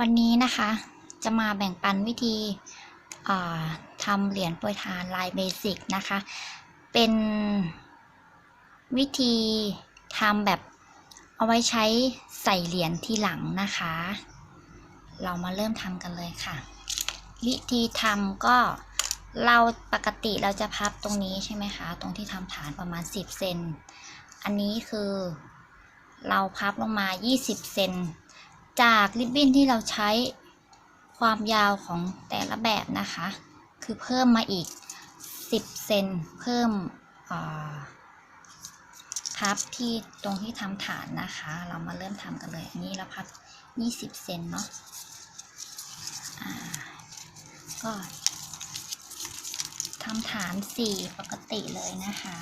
วันนี้นะคะจะมาแบ่งปันวิธีทำเหรียญโปรยทานลายเบสิกนะคะ เป็นวิธีทำแบบเอาไว้ใช้ใส่เหรียญทีหลังนะคะ เรามาเริ่มทำกันเลยค่ะ วิธีทำก็เราปกติเราจะพับตรงนี้ใช่ไหมคะ ตรงที่ทำฐานประมาณ 10 เซน อันนี้คือเราพับลงมา 20 เซน จากริบบิ้นที่เราใช้ความยาวของแต่ละแบบนะคะ คือเพิ่มมาอีก 10 เซนเพิ่มพับที่ตรงที่ทำฐานนะคะ เรามาเริ่มทำกันเลยนนี้เราพับ 20 เซนเนาะก็ทำฐาน 4 ปกติเลยนะคะ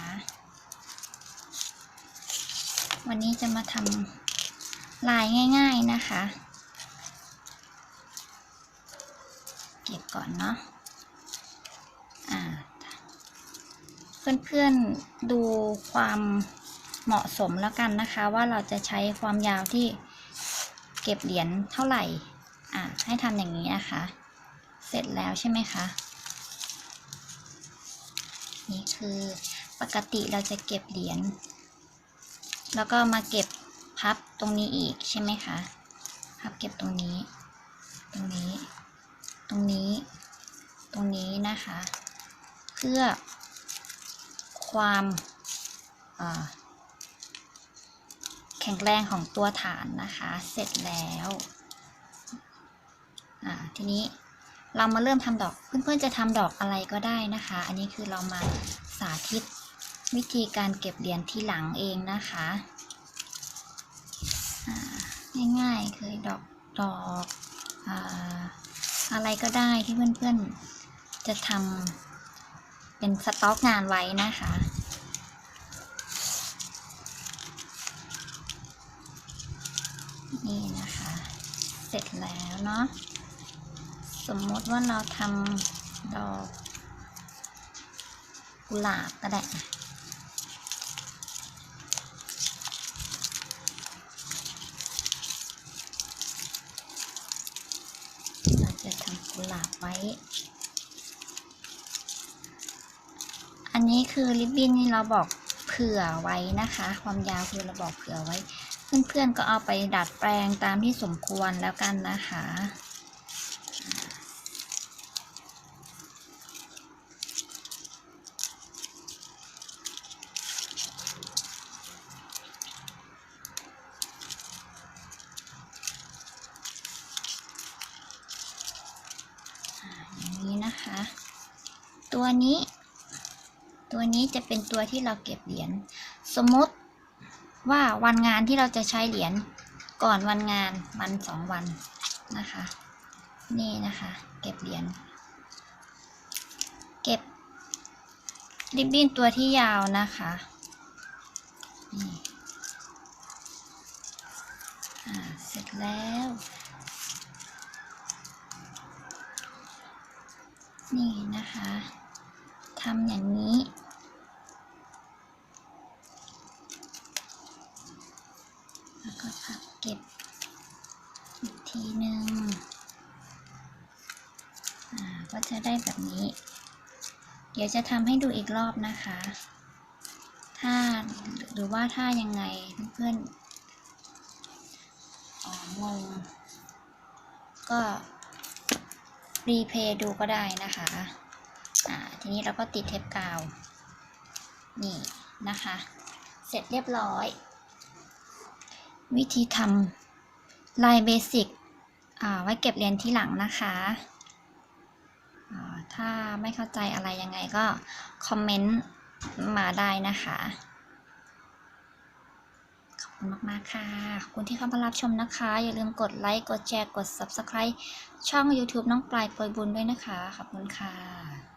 วันนี้จะมาทำ ลายง่ายๆนะคะ เก็บก่อนเนาะเพื่อนๆดูความเหมาะสมแล้วกันนะคะ ว่าเราจะใช้ความยาวที่เก็บเหรียญเท่าไหร่อ่าให้ทำอย่างนี้นะคะ เสร็จแล้วใช่ไหมคะนี่คือปกติเราจะเก็บเหรียญแล้วก็มาเก็บ พับตรงนี้อีกใช่ไหมคะพับเก็บตรงนี้ ตรงนี้ ตรงนี้ ตรงนี้นะคะ เพื่อความาแข็งแรงของตัวฐานนะคะ เสร็จแล้วทีนี้เรามาเริ่มทำดอกเพื่อนๆจะทำดอกอะไรก็ได้นะคะ อันนี้คือเรามาสาธิตวิธีการเก็บเหรียญที่หลังเองนะคะ ง่ายๆ คือดอกดอกอ่าอะไรก็ได้ที่เพื่อนๆ จะทำเป็นสต็อกงานไว้นะคะนี่นะคะ เสร็จแล้วเนาะสมมติว่าเราทำดอกกุหลาบก็ได้ เราจะทำกุ หลาบไว้ อันนี้คือริบบิ้นนี่เราบอกเผื่อไว้นะคะ ความยาวคือเราบอกเผื่อไว้ เพื่อนๆก็เอาไปดัดแปลงตามที่สมควรแล้วกันนะคะ อย่างนี้นะคะ ตัว นี้ ตัวนี้จะเป็นตัวที่เราเก็บเหรียญสมมติว่าวันงานที่เราจะใช้เหรียญก่อนวันงานวันสองวันนะคะ นี่นะคะ เก็บเหรียญเก็บริบบิ้นตัวที่ยาวนะคะนี่อ่าเสร็จแล้ว นี่นะคะ ทำอย่างนี้ แล้วก็พับเก็บอีกทีหนึ่งก็จะได้แบบนี้ เดี๋ยวจะทำให้ดูอีกรอบนะคะ ถ้าหรือว่าถ้ายังไงเพื่อนๆอ๋องงก็รีเพย์ดูก็ได้นะคะ อ่าทีนี้เราก็ติดเทปกาวนี่นะคะ เสร็จเรียบร้อย วิธีทำลายเบสิกไว้เก็บเรียญที่หลังนะคะถ้าไม่เข้าใจอะไรยังไงก็คอมเมนต์มาได้นะคะ ขอบคุณมาก ๆ ค่ะ ขอบคุณที่เข้ามารับชมนะคะ อย่าลืมกดไลค์ กดแชร์ กด Subscribe ช่อง YouTube น้องปลายโปรยบุญด้วยนะคะ ขอบคุณค่ะ